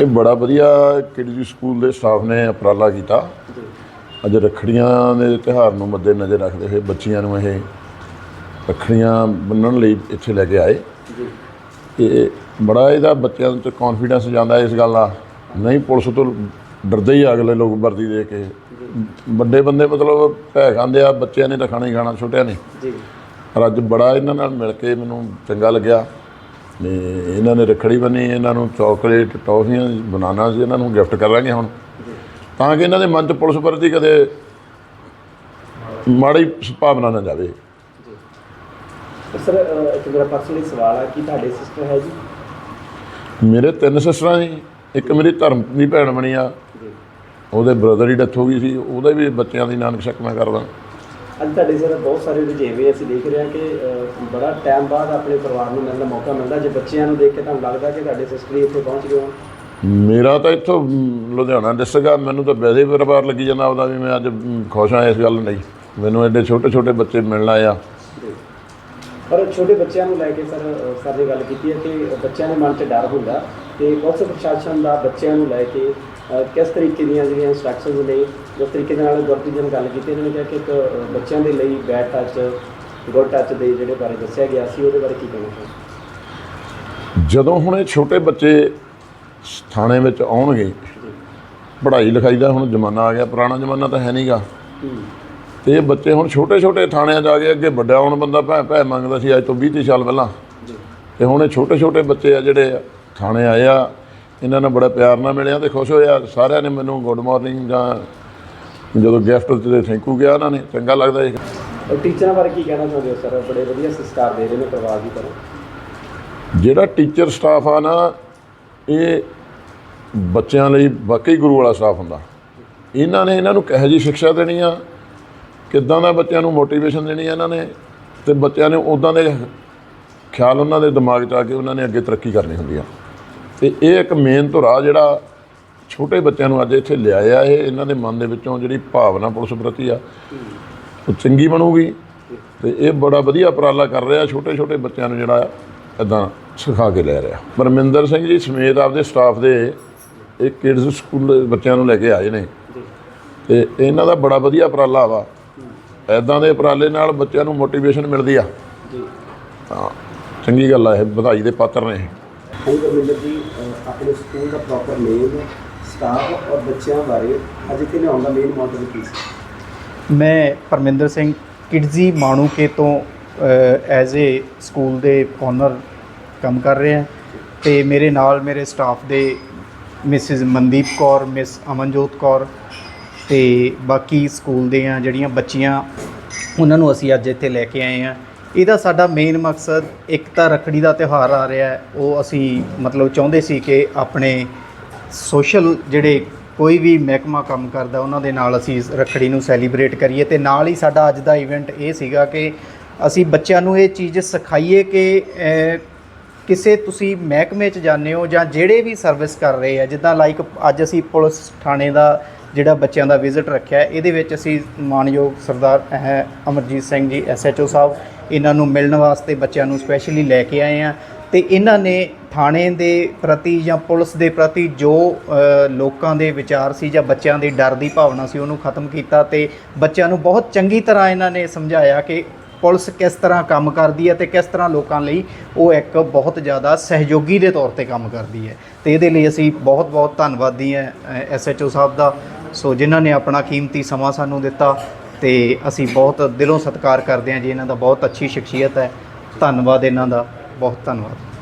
ਇਹ ਬੜਾ ਵਧੀਆ ਕਿਡਜੀ ਸਕੂਲ ਦੇ ਸਟਾਫ ਨੇ ਉਪਰਾਲਾ ਕੀਤਾ। ਅੱਜ ਰੱਖੜੀਆਂ ਦੇ ਤਿਉਹਾਰ ਨੂੰ ਮੱਦੇ ਨਜ਼ਰ ਰੱਖਦੇ ਹੋਏ ਬੱਚੀਆਂ ਨੂੰ ਇਹ ਰੱਖੜੀਆਂ ਬੰਨਣ ਲਈ ਇੱਥੇ ਲੈ ਕੇ ਆਏ। ਇਹ ਬੜਾ ਇਹਦਾ ਬੱਚਿਆਂ ਚ ਕੌਨਫੀਡੈਂਸ ਜਾਂਦਾ ਇਸ ਗੱਲ। ਦਾ ਨਹੀਂ ਪੁਲਿਸ ਤੋਂ ਡਰਦੇ ਹੀ ਅਗਲੇ ਲੋਕ ਵਰਦੀ ਦੇ ਕੇ। ਵੱਡੇ ਬੰਦੇ ਮਤਲਬ ਭੈ ਖਾਂਦੇ ਆ ਬੱਚਿਆਂ ਨੇ ਤਾਂ ਖਾਣਾ ਹੀ ਖਾਣਾ ਛੋਟਿਆਂ ਨੇ। ਜੀ। ਅੱਜ ਬੜਾ ਇਹਨਾਂ ਨਾਲ ਮਿਲ ਕੇ ਮੈਨੂੰ ਚੰਗਾ ਲੱਗਿਆ। ਤੇ ਇਹਨਾਂ ਨੇ ਰੱਖੜੀ ਬੰਨੀ ਇਹਨਾਂ ਨੂੰ ਚਾਕਲੇਟ ਟੌਫੀਆਂ ਬਨਾਨਾ ਸੀ ਇਹਨਾਂ ਨੂੰ ਗਿਫਟ ਕਰਾਂਗੇ ਹੁਣ। ਤਾਂ ਕਿ ਇਹਨਾਂ ਦੇ ਮਨ 'ਚ ਪੁਲਿਸ ਪ੍ਰਤੀ ਕਦੇ ਮਾੜੀ ਭਾਵਨਾ ਨਾ ਜਾਵੇ। ਸਰ ਇੱਕ ਮੇਰਾ ਪਰਸਨਲੀ ਸਵਾਲ ਹੈ ਕਿ ਤੁਹਾਡੇ ਸਿਸਟਰ ਹੈ ਜੀ? ਮੇਰੇ ਤਿੰਨ ਸਿਸਟਰਾਂ ਜੀ। ਇੱਕ ਮੇਰੀ ਧਰਮ ਦੀ ਭੈਣ ਬਣੀ ਆ। ਉਹਦੇ ਬ੍ਰਦਰ ਦੀ ਡੈਥ ਹੋ ਗਈ ਸੀ। ਉਹਦੇ ਵੀ ਬੱਚਿਆਂ ਦੀ ਨਾਨਕ ਸ਼ੱਕ ਮੈਂ ਕਰਦਾ। ਅੱਜ ਤੁਹਾਡੇ ਸਰ ਬਹੁਤ ਸਾਰੇ ਰੁਝੇਵੇਂ ਅਸੀਂ ਦੇਖ ਰਹੇ ਹਾਂ ਕਿ ਬੜਾ ਟਾਈਮ ਬਾਅਦ ਆਪਣੇ ਪਰਿਵਾਰ ਨੂੰ ਮਿਲਣ ਦਾ ਮੌਕਾ ਮਿਲਦਾ। ਜੇ ਬੱਚਿਆਂ ਨੂੰ ਦੇਖ ਕੇ ਤੁਹਾਨੂੰ ਲੱਗਦਾ ਕਿ ਤੁਹਾਡੇ ਸਿਸਟਰ ਇੱਥੇ ਪਹੁੰਚ ਗਏ ਹੋਣ ਮੇਰਾ ਤਾਂ ਇੱਥੋਂ ਲੁਧਿਆਣਾ ਡਿਸਟ੍ਰਿਕਟ ਮੈਨੂੰ ਤਾਂ ਵੈਸੇ ਹੀ ਪਰਿਵਾਰ ਲੱਗੀ ਜਾਂਦਾ ਉਹਦਾ ਵੀ ਮੈਂ ਅੱਜ ਖੁਸ਼ ਹਾਂ ਇਸ ਗੱਲ ਲਈ। ਮੈਨੂੰ ਐਡੇ ਛੋਟੇ ਛੋਟੇ ਬੱਚੇ ਮਿਲਣ ਆਏ ਆ। ਪਰ ਛੋਟੇ ਬੱਚਿਆਂ ਨੂੰ ਲੈ ਕੇ ਸਰ ਸਰ ਨੇ ਗੱਲ ਕੀਤੀ ਹੈ ਕਿ ਬੱਚਿਆਂ ਦੇ ਮਨ 'ਚ ਡਰ ਹੁੰਦਾ। ਤੇ ਪੁਲਿਸ ਪ੍ਰਸ਼ਾਸਨ ਦਾ ਬੱਚਿਆਂ ਨੂੰ ਲੈ ਕੇ ਕਿਸ ਤਰੀਕੇ ਦੀਆਂ ਜਿਹੜੀਆਂ ਇੰਸਟਰਕਸ਼ਨਸ ਨੇ ਜਿਸ ਤਰੀਕੇ ਦੇ ਨਾਲ ਗੁਰਪ੍ਰੀਤ ਜੀ ਨੇ ਗੱਲ ਕੀਤੀ ਇਹਨਾਂ ਨੇ ਕਿਹਾ ਕਿ ਇੱਕ ਬੱਚਿਆਂ ਦੇ ਲਈ ਬੈਡ ਟੱਚ ਗੁੱਡ ਟੱਚ ਦੇ ਜਿਹੜੇ ਬਾਰੇ ਦੱਸਿਆ ਗਿਆ ਸੀ ਉਹਦੇ ਬਾਰੇ ਕੀ ਕਹਿਣਾ ਚਾਹੁੰਦੇ ਜਦੋਂ ਹੁਣ ਇਹ ਛੋਟੇ ਬੱਚੇ ਸ- ਥਾਣੇ ਵਿੱਚ ਆਉਣਗੇ ਪੜ੍ਹਾਈ ਲਿਖਾਈ ਦਾ ਹੁਣ ਜ਼ਮਾਨਾ ਆ ਗਿਆ ਪੁਰਾਣਾ ਜ਼ਮਾਨਾ ਤਾਂ ਹੈ ਨਹੀਂਗਾ ਤੇ ਇਹ ਬੱਚੇ ਹੁਣ ਛੋਟੇ ਛੋਟੇ ਥਾਣਿਆਂ 'ਚ ਆ ਗਏ ਅੱਗੇ ਵੱਡਾ ਹੁਣ ਬੰਦਾ ਭੈ ਭੈ ਮੰਗਦਾ ਸੀ ਅੱਜ ਤੋਂ 20 30 ਸਾਲ ਪਹਿਲਾਂ। ਤੇ ਹੁਣ ਇਹ ਛੋਟੇ ਛੋਟੇ ਬੱਚੇ ਆ ਜਿਹੜੇ ਥਾਣੇ ਆਏ ਆ ਇਹਨਾਂ ਨਾਲ ਬੜਾ ਪਿਆਰ ਨਾਲ ਮਿਲਿਆ ਤੇ ਖੁਸ਼ ਹੋਇਆ। ਸਾਰਿਆਂ ਨੇ ਮੈਨੂੰ ਗੁੱਡ ਮਾਰਨਿੰਗ ਜਾਂ ਜਦੋਂ ਗਿਫਟ ਤੇ ਥੈਂਕ ਯੂ ਕਿਹਾ ਉਹਨਾਂ ਨੇ ਚੰਗਾ ਲੱਗਦਾ ਇਹ। ਟੀਚਰਾਂ ਬਾਰੇ ਕੀ ਕਹਿਣਾ ਚਾਹੁੰਦੇ ਹੋ ਸਰ ਬੜੇ ਵਧੀਆ ਸੰਸਕਾਰ ਦੇ ਰਹੇ ਨੇ ਪਰਿਵਾਰ ਦੀ ਤਰ੍ਹਾਂ ਜਿਹੜਾ ਟੀਚਰ ਸਟਾਫ ਆ ਨਾ ਇਹ ਬੱਚਿਆਂ ਲਈ ਵਾਕਈ ਗੁਰੂ ਵਾਲਾ ਸਟਾਫ ਹੁੰਦਾ। ਇਹਨਾਂ ਨੇ ਇਹਨਾਂ ਨੂੰ ਕਿਹੋ ਜਿਹੀ ਸਿੱਖਿਆ ਦੇਣੀ ਆ ਕਿੱਦਾਂ ਦਾ ਬੱਚਿਆਂ ਨੂੰ ਮੋਟੀਵੇਸ਼ਨ ਦੇਣੀ ਆ ਇਹਨਾਂ ਨੇ ਤੇ ਬੱਚਿਆਂ ਨੇ ਉਦਾਂ ਦੇ ਖਿਆਲ ਉਹਨਾਂ ਦੇ ਦਿਮਾਗ 'ਚ ਆ ਕੇ ਉਹਨਾਂ ਨੇ ਅੱਗੇ ਤਰੱਕੀ ਕਰਨੀ ਹੁੰਦੀ ਆ। ਤੇ ਇਹ ਇੱਕ ਮੇਨ ਧੁਰਾ ਜਿਹੜਾ ਛੋਟੇ ਬੱਚਿਆਂ ਨੂੰ ਅੱਜ ਇੱਥੇ ਲਿਆਇਆ ਇਹ ਇਹਨਾਂ ਦੇ ਮਨ ਦੇ ਵਿੱਚੋਂ ਜਿਹੜੀ ਭਾਵਨਾ ਪੁਲਿਸ ਪ੍ਰਤੀ ਆ ਉਹ ਚੰਗੀ ਬਣੂਗੀ ਤੇ ਇਹ ਬੜਾ ਵਧੀਆ ਉਪਰਾਲਾ ਕਰ ਰਿਹਾ ਛੋਟੇ ਛੋਟੇ ਬੱਚਿਆਂ ਨੂੰ ਜਿਹੜਾ ਇਦਾਂ ਸਿਖਾ ਕੇ ਲੈ ਰਿਹਾ। ਪਰਮਿੰਦਰ ਸਿੰਘ ਜੀ ਸਮੇਤ ਆਪਦੇ ਸਟਾਫ ਦੇ ਇਹ ਕਿਡਜ਼ ਸਕੂਲ ਦੇ ਬੱਚਿਆਂ ਨੂੰ ਲੈ ਕੇ ਆਏ ਨੇ। ਤੇ ਇਹਨਾਂ ਦਾ ਬੜਾ ਵਧੀਆ ਉਪਰਾਲਾ ਵਾ। ਐਦਾਂ ਦੇ ਉਪਰਾਲੇ ਨਾਲ ਬੱਚਿਆਂ ਨੂੰ ਮੋਟੀਵੇਸ਼ਨ ਮਿਲਦੀ ਆ। ਜੀ। ਤਾਂ ਚੰਗੀ ਗੱਲ ਆ ਇਹ ਵਧਾਈ ਦੇ ਪਾਤਰ ਨੇ ਇਹ ਹਾਂਜੀ ਜੀ ਅਹ, ਆਪਣੇ ਸਕੂਲ ਦਾ ਪ੍ਰੋਪਰ ਨੇਮ ਸਟਾਫ ਔਰ ਬੱਚਿਆਂ ਬਾਰੇ ਅੱਜ ਇੱਥੇ ਲਿਆਉਣ ਦਾ ਮੇਨ ਮੋਟਿਵ ਕੀ ਸੀ? ਮੈਂ ਪਰਮਿੰਦਰ ਸਿੰਘ ਕਿਡਜ਼ੀ ਮਾਣੂਕੇ ਤੋਂ ਐਜ਼ ਏ ਸਕੂਲ ਦੇ ਓਨਰ ਕੰਮ ਕਰ ਰਿਹਾ ਤੇ ਮੇਰੇ ਨਾਲ ਮੇਰੇ ਸਟਾਫ ਦੇ ਮਿਸਿਸ ਮਨਦੀਪ ਕੌਰ ਮਿਸ ਅਮਨਜੋਤ ਕੌਰ ਤੇ ਬਾਕੀ ਸਕੂਲ ਦੀਆਂ ਜਿਹੜੀਆਂ ਬੱਚੀਆਂ, ਉਹਨਾਂ ਨੂੰ ਅਸੀਂ ਅੱਜ ਇੱਥੇ ਲੈ ਕੇ ਆਏ ਹਾਂ। ਇਹਦਾ ਸਾਡਾ ਮੇਨ ਮਕਸਦ ਇੱਕ ਤਾਂ ਰੱਖੜੀ ਦਾ ਤਿਉਹਾਰ ਆ ਰਿਹਾ ਹੈ। ਉਹ ਅਸੀਂ ਮਤਲਬ ਚਾਹੁੰਦੇ ਸੀ ਕਿ ਆਪਣੇ ਸੋਸ਼ਲ ਜਿਹੜੇ ਕੋਈ ਵੀ ਮਹਿਕਮਾ ਕੰਮ ਕਰਦਾ, ਉਹਨਾਂ ਦੇ ਨਾਲ ਅਸੀਂ ਇਸ ਰੱਖੜੀ ਨੂੰ ਸੈਲੀਬ੍ਰੇਟ ਕਰੀਏ। ਤੇ ਨਾਲ ਹੀ ਸਾਡਾ ਅੱਜ ਦਾ ਇਵੈਂਟ ਇਹ ਸੀਗਾ ਕਿ ਅਸੀਂ ਬੱਚਿਆਂ ਨੂੰ ਇਹ ਚੀਜ਼ ਸਿਖਾਈਏ ਕਿ ਕਿਸੇ ਤੁਸੀਂ ਮਹਿਕਮੇ 'ਚ ਜਾਂਦੇ ਹੋ ਜਾਂ ਜਿਹੜੇ ਵੀ ਸਰਵਿਸ ਕਰ ਰਹੇ ਆ, ਜਿੱਦਾਂ ਲਾਈਕ ਅੱਜ ਅਸੀਂ ਪੁਲਿਸ ਥਾਣੇ ਦਾ ਜਿਹੜਾ ਬੱਚਿਆਂ ਦਾ ਵਿਜ਼ਿਟ ਰੱਖਿਆ ਇਹਦੇ ਵਿੱਚ ਅਸੀਂ ਮਾਨਯੋਗ ਸਰਦਾਰ ਅਹ, ਅਮਰਜੀਤ ਸਿੰਘ ਜੀ ਐਸਐਚਓ ਸਾਹਿਬ ਇਹਨਾਂ ਨੂੰ ਮਿਲਣ ਵਾਸਤੇ ਬੱਚਿਆਂ ਨੂੰ ਸਪੈਸ਼ਲੀ ਲੈ ਕੇ ਆਏ ਆ ਤੇ ਇਹਨਾਂ ਨੇ ਥਾਣੇ ਦੇ ਪ੍ਰਤੀ ਜਾਂ ਪੁਲਿਸ ਦੇ ਪ੍ਰਤੀ ਜੋ ਲੋਕਾਂ ਦੇ ਵਿਚਾਰ ਸੀ ਜਾਂ ਬੱਚਿਆਂ ਦੀ ਡਰ ਦੀ ਭਾਵਨਾ ਸੀ ਉਹਨੂੰ ਖਤਮ ਕੀਤਾ ਤੇ ਬੱਚਿਆਂ ਨੂੰ ਬਹੁਤ ਚੰਗੀ ਤਰ੍ਹਾਂ ਇਹਨਾਂ ਨੇ ਸਮਝਾਇਆ ਕਿ ਪੁਲਿਸ ਕਿਸ ਤਰ੍ਹਾਂ ਕੰਮ ਕਰਦੀ ਹੈ ਤੇ ਕਿਸ ਤਰ੍ਹਾਂ ਲੋਕਾਂ ਲਈ ਉਹ ਇੱਕ ਬਹੁਤ ਜ਼ਿਆਦਾ ਸਹਿਯੋਗੀ ਦੇ ਤੌਰ ਤੇ ਕੰਮ ਕਰਦੀ ਹੈ। ਤੇ ਇਹਦੇ ਲਈ ਅਸੀਂ ਬਹੁਤ ਬਹੁਤ ਧੰਨਵਾਦੀ ਹਾਂ ਐਸਐਚਓ ਸਾਹਿਬ ਦਾ ਸੋ ਜਿਨ੍ਹਾਂ ਨੇ ਆਪਣਾ ਕੀਮਤੀ ਸਮਾਂ ਸਾਨੂੰ ਦਿੱਤਾ ਤੇ ਅਸੀਂ ਬਹੁਤ ਦਿਲੋਂ ਸਤਿਕਾਰ ਕਰਦੇ ਹਾਂ ਜੀ। ਇਹਨਾਂ ਦਾ ਬਹੁਤ ਅੱਛੀ ਸ਼ਖਸੀਅਤ ਹੈ। ਧੰਨਵਾਦ ਇਹਨਾਂ ਦਾ। ਬਹੁਤ ਧੰਨਵਾਦ।